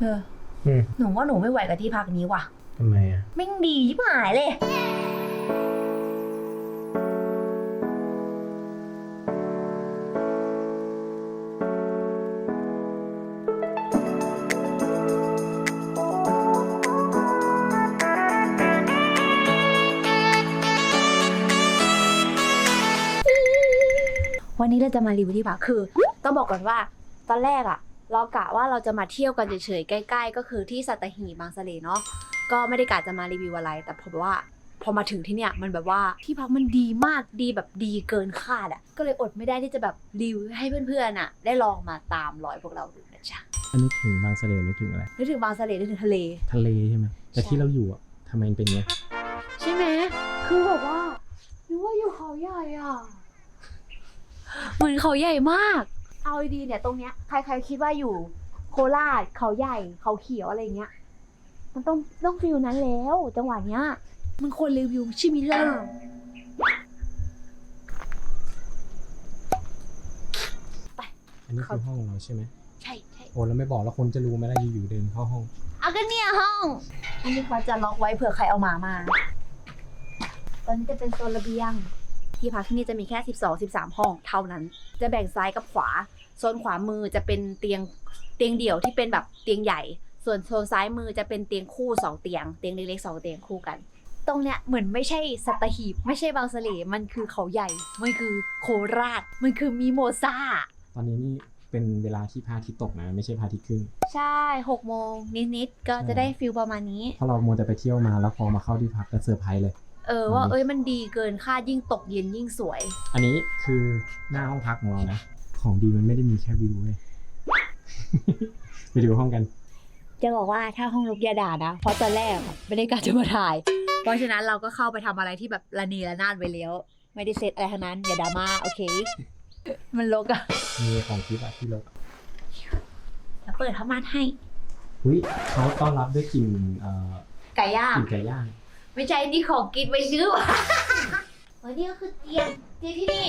เอออืมหนูว่าหนูไม่ไหวกับที่พักนี้ว่ะทำไมอะ ไม่งดีชิบหายเลย วันนี้เราจะมารีวิวที่พักคือ ต้องบอกก่อนว่า ตอนแรกอะ เรากะว่าเราจะมาเที่ยวกันเฉยๆใกล้ ๆ ก็คือที่สัตหีบบางสะเลเนาะก็ไม่ได้กะจะมารีวิวอะไร แต่พอว่าพอมาถึงที่เนี่ยมันแบบว่าที่พักมันดีมากดีแบบดีเกินคาดอะก็เลยอดไม่ได้ที่จะแบบรีวิวให้เพื่อนๆอะได้ลองมาตามรอยพวกเราดูนะจ๊ะอันนี้ถึงบางสะเลนึกถึงอะไรนึกถึงบางสะเลนึกถึงทะเลทะเลใช่ไหมแต่ใช่ที่เราอยู่อะทำไมมันเป็นเงี้ยใช่ไหมคือแบบว่านึกว่าอยู่เขาใหญ่อะเหมือนเขาใหญ่มาก เอาดีๆเนี่ยตรงเนี้ยใครๆคิดว่าอยู่โคราชเขาใหญ่เขาเขียวอะไรเงี้ย มันต้องต้องฟิลนั้นแล้ว จังหวะเนี้ย มันควรรีวิวใช่ไหมล่ะอันนี้คือห้องเราใช่ไหมใช่ใช่โอ้แล้วไม่บอกแล้วคนจะรู้ไหมล่ะอยู่ๆเดินเข้าห้องเอาก็เนี่ยห้อง อันนี้เขาจะล็อกไว้เผื่อใครเอาหมามา ตอนนี้จะเป็นโซนระเบียง ที่พักที่นี่จะมีแค่ 12 13 ห้องเท่านั้น จะแบ่งซ้ายกับขวา โซนขวามือจะเป็นเตียงเตียงเดี่ยวที่เป็นแบบเตียงใหญ่ ส่วนโซนซ้ายมือจะเป็นเตียงคู่สองเตียง เตียงเล็กๆสองเตียงคู่กัน ตรงเนี้ยเหมือนไม่ใช่สัตหีบ ไม่ใช่บางสะเลมันคือเขาใหญ่ มันคือโคราช มันคือมิโมซาตอนนี้นี่เป็นเวลาที่พระอาทิตย์ตกนะ ไม่ใช่พระอาทิตย์ขึ้น ใช่หกโมงนิดๆก็จะได้ฟิลประมาณนี้ เพราะเรามัวแต่ไปเที่ยวมาแล้วพอมาเข้าที่พักก็เซอร์ไพรส์เลย เออว่าอืมเอ้ยมันดีเกินคาดยิ่งตกเย็นยิ่งสวย อันนี้คือหน้าห้องพักของเรานะ ของดีมันไม่ได้มีแค่วิวเว้ย ไปดูห้องกัน จะบอกว่าถ้าห้องลุกอยาด่านะ เพราะตอนแรกอะไม่ได้กะจะมาถ่าย เพราะฉะนั้นเราก็เข้าไปทำอะไรที่แบบระเนีระนาดไปแล้ว ไม่ได้เซตอะไรทั้งนั้นอย่าดราม่าโอเค มันลกอะมีของทิปอะที่รถเดี๋ยวเปิดเข้ามาให้อุ้ยเขาต้อนรับด้วยกลิ่นเอ่อไก่ย่างกลิ่นไก่ย่าง ไม่ใช่นี่ของกินไปซื้อวะวันนี้ก็คือเตียงเตียงที่นี่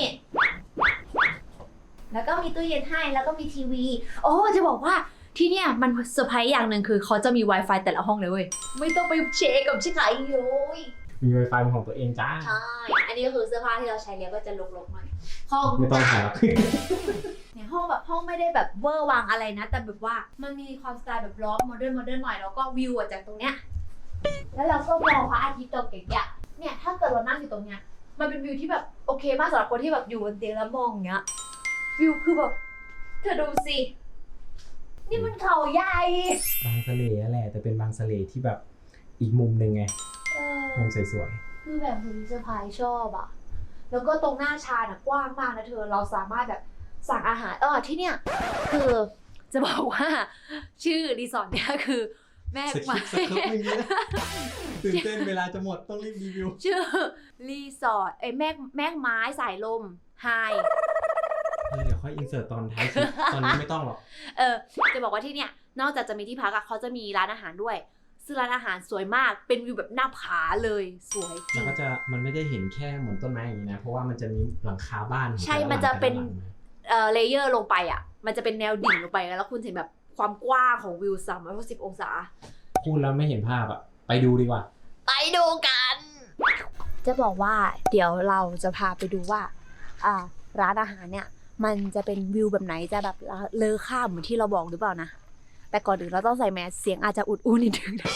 แล้วก็มีตู้เย็นให้แล้วก็มีทีวี โอ้จะบอกว่าที่เนี่ยมันเซอร์ไพรส์อย่างหนึ่งคือเขาจะมี Wi-Fi แต่ละห้องเลยเว้ยไม่ต้องไปเช็คกับชิคายเลยมีไวไฟเป็นของตัวเองจ้าใช่อันนี้ก็คือเสื้อผ้าที่เราใช้แล้วก็จะลกๆหน่อยห้องไม่ต้องถ่ายหรอกเนี่ยห้องแบบห้องไม่ได้แบบเวอร์วังอะไรนะ แต่แบบว่ามันมีความสไตล์แบบล้อมโมเดิร์นโมเดิร์นหน่อยแล้วก็วิวอะจากตรงเนี้ย แล้วเราก็มองพระอาทิตย์ตกอย่างเงี้ยเนี่ยถ้าเกิดเรานั่งอยู่ตรงเนี้ย มันเป็นวิวที่แบบโอเคมากสำหรับคนที่แบบอยู่บนเตียงแล้วมองอย่างเงี้ย วิวคือแบบเธอดูสิ นี่มันเขาใหญ่ บางสะเลแหละแต่เป็นบางสะเลที่แบบอีกมุมหนึ่งไงเออ มุมสวยคือแบบเฮ้ยเซอร์ไพรส์ชอบอะแล้วก็ตรงหน้าชาน่ะกว้างมากนะเธอ เราสามารถแบบสั่งอาหารเออที่เนี่ย คือจะบอกว่า ชื่อรีสอร์ทเนี่ยคือ แม่ๆสคมาริปต์สคริปต์ไม่เยอะตื่นเต้นเวลาจะหมดต้องรีบรีวิว ชื่อรีสอร์ทไอ้ยแม่แม่ไม้สายลมไฮเออเดี๋ยวค่อยอินเสิร์ตตอนท้ายคลิปตอนนี้ไม่ต้องหรอก เออ จะบอกว่าที่เนี่ย นอกจากจะมีที่พักอะเขาจะมีร้านอาหารด้วย ซึ่งร้านอาหารสวยมาก เป็นวิวแบบหน้าผาเลยสวยจริแล้วงก็จะมันไม่ได้เห็นแค่เหมือนต้นไม้อย่างนี้นะ เพราะว่ามันจะมีหลังคาบ้านของใช่แต่ลมันจะเป็นหลังแต่ละหลังเอ่อ เลเยอร์ลงไปอะมันจะเป็นแนวดิ่งลงไปแล้วคุณเห็นแบบ ความกว้างของวิว360องศา พูดแล้วไม่เห็นภาพอะไปดูดีกว่า ไปดูกัน จะบอกว่าเดี๋ยวเราจะพาไปดูว่าอ่า ร้านอาหารเนี่ย มันจะเป็นวิวแบบไหนจะแบบเลอค่าเหมือนที่เราบอกหรือเปล่านะ แต่ก่อนอื่นเราต้องใส่แมสเสียงอาจจะอุดอู้นิดนึงนะ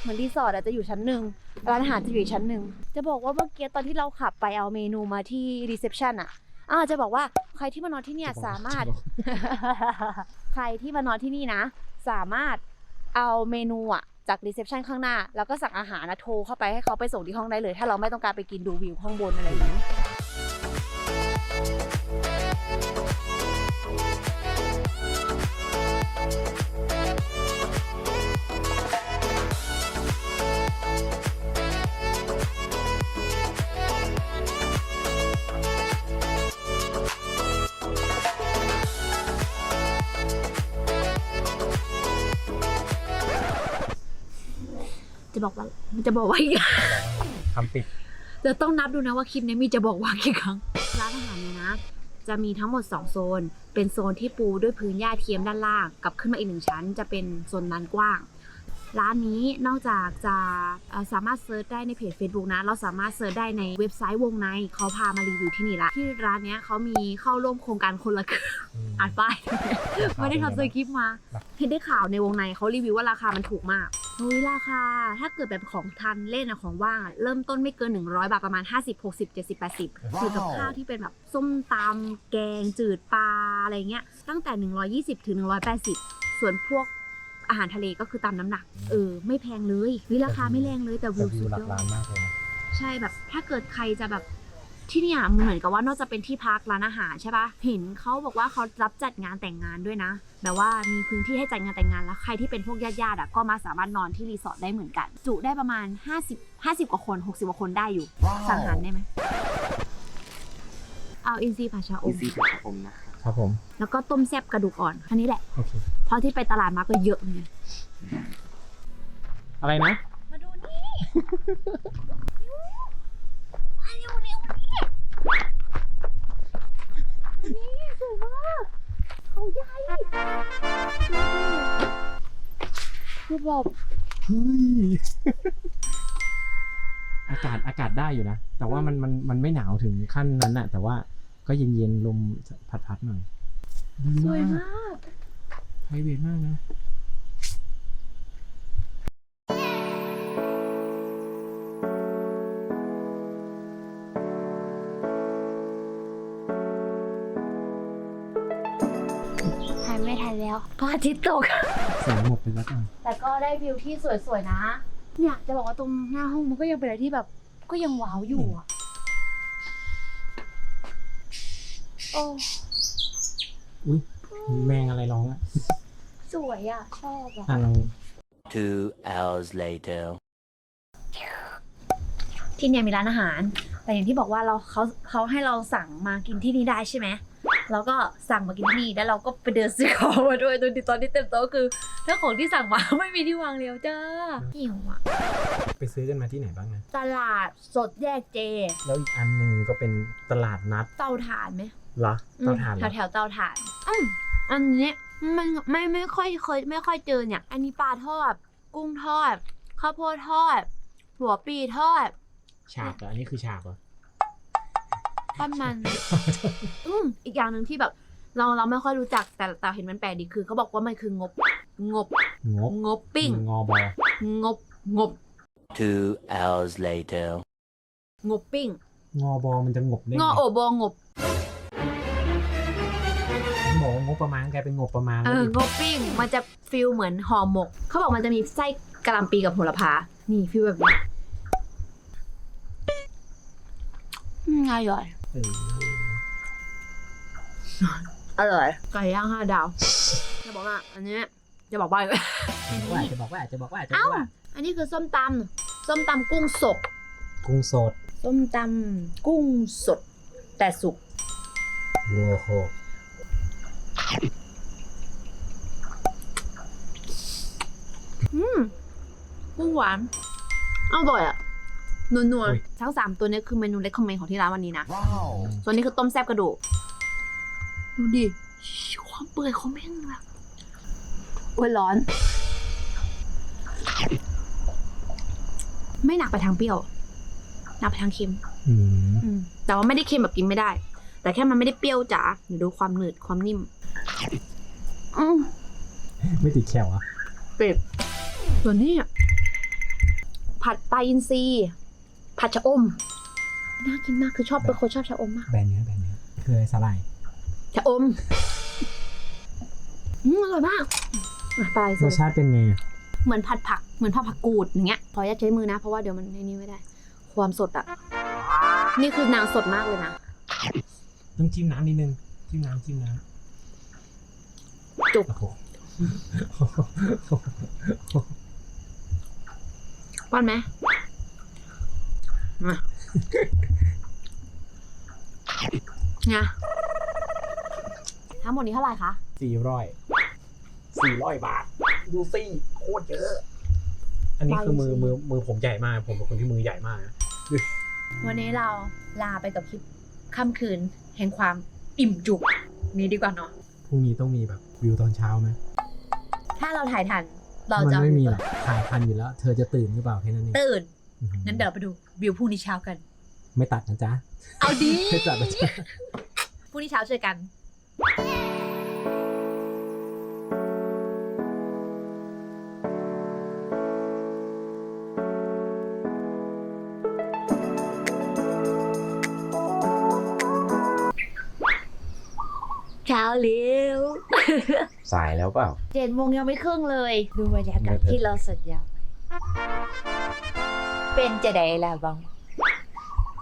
เหมือนรีสอร์ทอาจจะอยู่ชั้นหนึ่งร้านอาหารจะอยู่อีกชั้นหนึ่งจะบอกว่าเมื่อกี้ตอนที่เราขับไปเอาเมนูมาที่รีเซพชันอะอ่าจะบอกว่าใครที่มานอนที่เนี่ยสามารถ ใครที่มานอนที่นี่นะ สามารถเอาเมนูอะจากรีเซพชันข้างหน้า แล้วก็สั่งอาหารนะโทรเข้าไปให้เขาไปส่งที่ห้องได้เลย ถ้าเราไม่ต้องการไปกินดูวิวข้างบนอะไรอย่างนี้ บอกว่าจะบอกว่าคำปิดจะต้องนับดูนะว่าคลิปนี้มีจะบอกว่ากี่ครั้งร้านอาหารเนี่ยนะจะมีทั้งหมด 2 โซน เป็นโซนที่ปูด้วยพื้นหญ้าเทียมด้านล่าง กับขึ้นมาอีกหนึ่งชั้น จะเป็นโซนลานกว้าง ร้านนี้นอกจากจะเอ่อสามารถเซิร์ชได้ในเพจ Facebook นะ เราสามารถเซิร์ชได้ในเว็บไซต์วงใน เขาพามารีวิวที่นี่ละ ที่ร้านเนี้ยเขามีเข้าร่วมโครงการคนละครึ่งอ่านป้าย ไม่ได้ทำสคริปต์มา เห็นได้ข่าวในวงในเขารีวิวว่าราคามันถูกมาก เฮ้ยราคา ถ้าเกิดแบบของทันเล่นอะของว่างอะเริ่มต้นไม่เกิน 100 บาทประมาณ 50 60 70 80ถือกับข้าวที่เป็นแบบส้มตำแกงจืดปลาอะไรเงี้ยตั้งแต่ 120 ถึง 180 ส่วนพวกอาหารทะเลก็คือตามน้ำหนัก เออ ไม่แพงเลยวิราคาไม่แรงเลยแต่แต่วิววิสุวดหลัยกอล้าดนมากเลยนะใช่แบบถ้าเกิดใครจะแบบ ที่เนี่ยมันเหมือนกับว่านอกจากเป็นที่พักร้านอาหารใช่ปะเห็นเขาบอกว่าเขารับจัดงานแต่งงานด้วยนะแบบว่ามีพื้นที่ให้จัดงานแต่งงานแล้วใครที่เป็นพวกญาติๆอะก็มาสามารถนอนที่รีสอร์ทได้เหมือนกัน จุได้ประมาณ 50 50กว่าคน 60กว่าคนได้อยู่ สั่งอาหารได้ไหมเอาอินซีผัดชาออีมซีผัดชะอมนะครับครับผม แล้วก็ต้มแซ่บกระดูกอ่อนอันนี้แหละโอเค เพราะที่ไปตลาดมาก็เยอะเหมือนกันอะไรนะ มาดูนี่มาเร็วเร็วนี่นี่สวยมากเขา ใหญ่คือแบบเฮ้ย อากาศอากาศได้อยู่นะ แต่ว่ามันมันมันไม่หนาวถึงขั้นนั้นอะแต่ว่าก็เย็นเย็นๆลมพัดพัดๆหน่อยดีสวยมาก มากไพรเวทมากนะ แล้วพระอาทิตย์ตก แสงหมดไปแล้วกันแต่ก็ได้วิวที่สวยๆนะเนี่ยจะบอกว่าตรงหน้าห้องมันก็ยังเป็นอะไรที่แบบ ก็ยังว้าวอยู่อะโอ้อุ้ยมีแมงอะไรร้องอะสวยอะ ชอบอะ อะลอง Two hours later. ที่เนี่ยมีร้านอาหาร แต่อย่างที่บอกว่าเราเขาเขาให้เราสั่งมากินที่นี่ได้ใช่ไหม เราก็สั่งมากินที่นี่แล้วเราก็ไปเดินซื้อของมาด้วยตอนที่ตอนที่เต็มโต๊ะคือถ้าของที่สั่งมาไม่มีที่วางเลี้ยวจ้าหิวอะไปซื้อกันมาที่ไหนบ้างนะ ตลาดสดแยกเจแล้วอีกอันหนึ่งก็เป็นตลาดนัดเตาถ่านไหมเหรอเตาถ่านเหแถรอวแถวๆเตาถ่านอืมอันนี้มันไม่ไม่ค่อยเคยไม่ค่อยเจอเนี่ย อันนี้ปลาทอด กุ้งทอดข้าวโพดทอดหัวปีทอด ฉากเหรออันนี้คือฉากเหรอ ปั้นมัน อืมอีกอย่างหนึ่งที่แบบ เราเราไม่ค่อยรู้จักแต่แต่เห็นมันแปลกดีคือเขาบอกว่ามันคืองบ งบ งบงบปิ้ง งอบอ งบ งบ Two hours later. งบปิ้ง งอบอมันจะงบได้งไงอโอบองบบอกว่างบประมาณกลายเป็นงบประมาณเอแล้วอดิงบปิ้ง มันจะฟิลเหมือนห่อหมก เขาบอกมันจะมีไส้กะหล่ำปีกับโหระพา นี่ฟิลแบบนี้อืมอร่อยเอออร่อย ไก่ย่างห้าดาวจะบอกว่าอันนี้จะบอกว่าว่าอาจจะบอกว่าอาจจะบอกว่าอาจจะบเอ้าอกว่า อันนี้คือส้มตำส้มตำกุ้งสด กุ้งสด ส้มตำกุ้งสด แต่สุกโว้โหอืมกุ้งหวานอร่อยอะ นัวๆทั้งสามตัวนี้คือเมนูเล็กคอมเมนต์ของที่ร้านวันนี้นะ ส่วนนี้คือต้มแซ่บกระดูก ดูดิความเปื่อยเขาแม่งแบบโอ้ยร้อน ไม่หนักไปทางเปรี้ยว หนักไปทางเค็มอืมอืมแต่ว่าไม่ได้เค็มแบบกินไม่ได้ แต่แค่มันไม่ได้เปรี้ยวจ๋าเดี๋ยวดูความหนืดความนิ่มอืมไม่ติดแขวอะเป็ดส่วนนี้ผัดปลาอินทรี ผัดชะอม น่ากินมากคือชอบเป็นคนชอบชะอมมาก แบรนด์เนี้ยแบรนด์เนี้ยคืออะไรสาหร่ายชะอมอืมอร่อยมากอะปลาอินทรรีสชาติเป็นไงอะเหมือนผัดผักเหมือนผัดผักกูดอย่างเงี้ยขออนุญาตใช้มือนะ เพราะว่าเดี๋ยวมันในนี้ไม่ได้ ความสดอะ นี่คือนางสดมากเลยนะ ต้องจิ้มน้ำนิดนึงจิ้มน้ำจิ้มน้ำจุก โอ้โหป้อนไหม มาไงทั้งหมดนี้เท่าไหร่คะสี่ร้อยสี่ร้อยบาท ดูสิโคตรเยอะ อันนี้คือมือมือมือผมใหญ่มาก ผมเป็นคนที่มือใหญ่มากนะวันนี้เราลาไปกับคลิปค่ำคืน แห่งความอิ่มจุกนี้ดีกว่าเนาะพรุ่งนี้ต้องมีแบบวิวตอนเช้าไหมถ้าเราถ่ายทันเรามันจะไม่มีหรอกถ่ายทันอยู่แล้ว เธอจะตื่นหรือเปล่าแค่นั้นเองตื่นอื้อหืองั้นเดี๋ยวเราไปดู วิวพรุ่งนี้เช้ากัน ไม่ตัดนะจ๊ะ เอาดีไม่ตัดนะจ๊ะพรุ่งนี้เช้าเจอกันเช้าเร็วสายแล้วเปล่า เจ็ดโมงยังไม่ครึ่งเลย ดูบรรยากาศไม่เถอะที่เราสัญญาไว้ เป็นจะได้แล้วบ้าง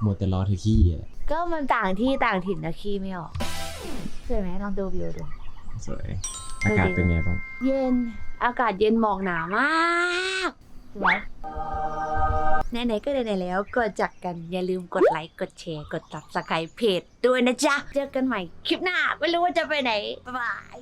หมดแต่รอเธอขี้อะก็มันต่างที่ต่างถิ่นนะขี้ไม่ออกสวยไหมลองดูวิวดู สวย อากาศเป็นไงบ้าง เย็น อากาศเย็นหมอกหนามากสวยไหนๆก็ไหนๆแล้วกดจักกันอย่าลืมกดไลค์ กดแชร์ กด subscribe เพจด้วยนะจ๊ะ เจอกันใหม่คลิปหน้า ไม่รู้ว่าจะไปไหน บ๊ายบาย